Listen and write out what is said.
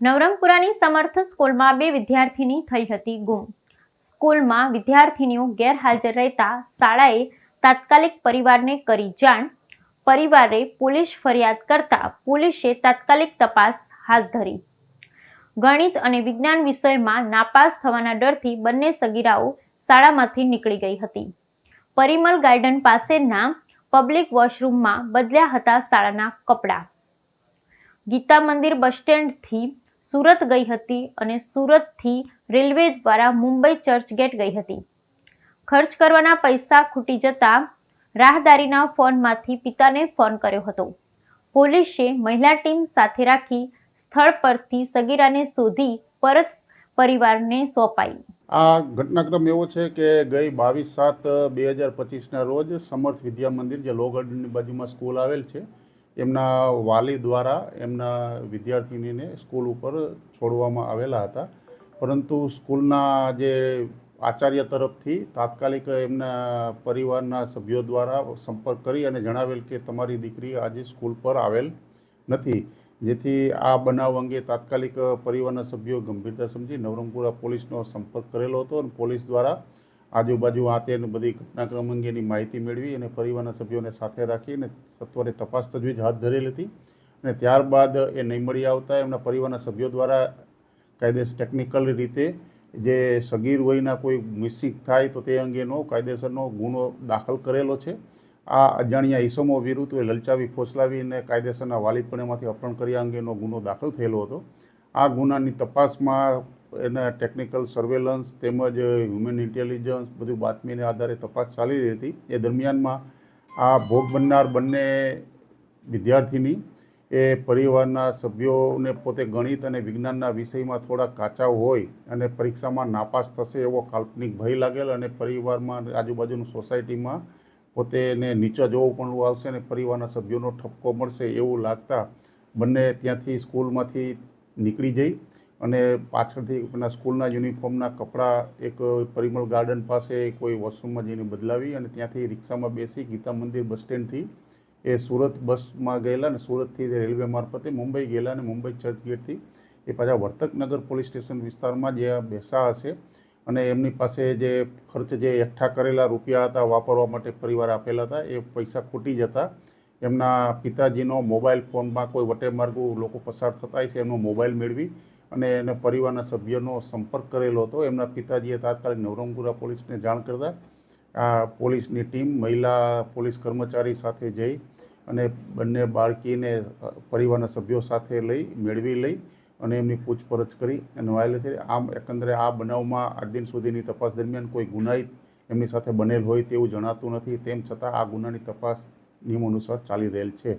નવરંગપુરાની સમર્થ સ્કૂલમાં બે વિદ્યાર્થીની થઈ હતી ગુમ. સ્કૂલમાં વિદ્યાર્થીનીઓ ગેરહાજર રહેતા શાળાએ તાત્કાલિક પરિવારને કરી જાણ. પરિવારે પોલીસ ફરિયાદ કરતા પોલીસે તાત્કાલિક તપાસ હાથ ધરી. ગણિત અને વિજ્ઞાન વિષયમાં નાપાસ થવાના ડરથી બંને સગીરાઓ શાળામાંથી નીકળી ગઈ હતી. પરિમલ ગાર્ડન પાસેના પબ્લિક વોશરૂમમાં બદલ્યા હતા શાળાના કપડાં. ગીતા મંદિર બસ સ્ટેન્ડથી સુરત ગઈ હતી અને સુરતથી રેલવે દ્વારા મુંબઈ ચર્ચગેટ ગઈ હતી. ખર્ચ કરવાના પૈસા ખૂટી જતા રાહદારીના ફોનમાંથી પિતાને ફોન કર્યો હતો. પોલીસે મહિલા ટીમ સાથે રાખી સ્થળ પરથી સગીરાને શોધી પરત પરિવારને સોંપાઈ. આ ઘટનાક્રમ એવો છે કે ગઈ બાવીસ સાત બે હજાર પચીસના રોજ સમર્થ વિદ્યા મંદિર, જે લો બાજુમાં સ્કૂલ આવેલ છે એમના વાલી દ્વારા એમના વિદ્યાર્થીનીને સ્કૂલ ઉપર છોડવામાં આવેલા હતા. પરંતુ સ્કૂલના જે આચાર્ય તરફથી તાત્કાલિક એમના પરિવારના સભ્યો દ્વારા સંપર્ક કરી અને જણાવેલ કે તમારી દીકરી આજે સ્કૂલ પર આવેલ નથી. જેથી આ બનાવ અંગે તાત્કાલિક પરિવારના સભ્યો ગંભીરતા સમજી નવરંગપુરા પોલીસનો સંપર્ક કરેલો હતો અને પોલીસ દ્વારા આજુબાજુ આ તે બધી ઘટનાક્રમ અંગેની માહિતી મેળવી અને પરિવારના સભ્યોને સાથે રાખીને સત્વરે તપાસ તજવીજ હાથ ધરેલ હતી. અને ત્યારબાદ એ નહીં મળી આવતા એમના પરિવારના સભ્યો દ્વારા કાયદેસર ટેકનિકલ રીતે જે સગીર વયના કોઈ મિસિંગ થાય તો તે અંગેનો કાયદેસરનો ગુનો દાખલ કરેલો છે. આ અજાણ્યા ઈસમો વિરુદ્ધ એ લલચાવી ફોસલાવીને કાયદેસરના વાલીપણેમાંથી અપહરણ કર્યા અંગેનો ગુનો દાખલ થયેલો હતો. આ ગુનાની તપાસમાં એના ટેકનિકલ સર્વેલન્સ તેમજ હ્યુમન ઇન્ટેલિજન્સ બધું બાતમીને આધારે તપાસ ચાલી રહી હતી. એ દરમિયાનમાં આ ભોગ બનનાર બંને વિદ્યાર્થીની એ પરિવારના સભ્યોને પોતે ગણિત અને વિજ્ઞાનના વિષયમાં થોડા કાચા હોય અને પરીક્ષામાં નાપાસ થશે એવો કાલ્પનિક ભય લાગેલ અને પરિવારમાં આજુબાજુની સોસાયટીમાં પોતે એને નીચે જવું પણ આવશે અને પરિવારના સભ્યોનો ઠપકો મળશે એવું લાગતા બંને ત્યાંથી સ્કૂલમાંથી નીકળી જઈ. અને પાછળથી એના સ્કૂલના યુનિફોર્મના કપડાં, એક પરિમળ ગાર્ડન પાસે કોઈ વોશરૂમમાં જઈને બદલાવી અને ત્યાંથી રિક્ષામાં બેસી ગીતા મંદિર બસ સ્ટેન્ડથી એ સુરત બસમાં ગયેલા અને સુરતથી રેલવે મારફતે મુંબઈ ગયેલા અને મુંબઈ ચર્ચગેટથી એ પાછા વર્તકનગર પોલીસ સ્ટેશન વિસ્તારમાં જે બેસા હશે. અને એમની પાસે જે ખર્ચ જે એકઠા કરેલા રૂપિયા હતા વાપરવા માટે પરિવાર આપેલા હતા, એ પૈસા ખૂટી જતા એમના પિતાજીનો મોબાઈલ ફોનમાં કોઈ વટેમાર્ગો લોકો પસાર થતા છે એમનો મોબાઈલ મેળવી અને એને પરિવારના સભ્યનો સંપર્ક કરેલો હતો. એમના પિતાજીએ તાત્કાલિક નવરંગપુરા પોલીસને જાણ કરતા આ પોલીસની ટીમ મહિલા પોલીસ કર્મચારી સાથે જઈ અને બંને બાળકીને પરિવારના સભ્યો સાથે લઈ, મેળવી લઈ અને એમની પૂછપરછ કરી અને વાયલે થઈ. આમ એકંદરે આ બનાવમાં આજ દિન સુધીની તપાસ દરમિયાન કોઈ ગુનાહિત એમની સાથે બનેલ હોય તેવું જણાતું નથી. તેમ છતાં આ ગુનાની તપાસ નિયમ અનુસાર ચાલી રહેલ છે.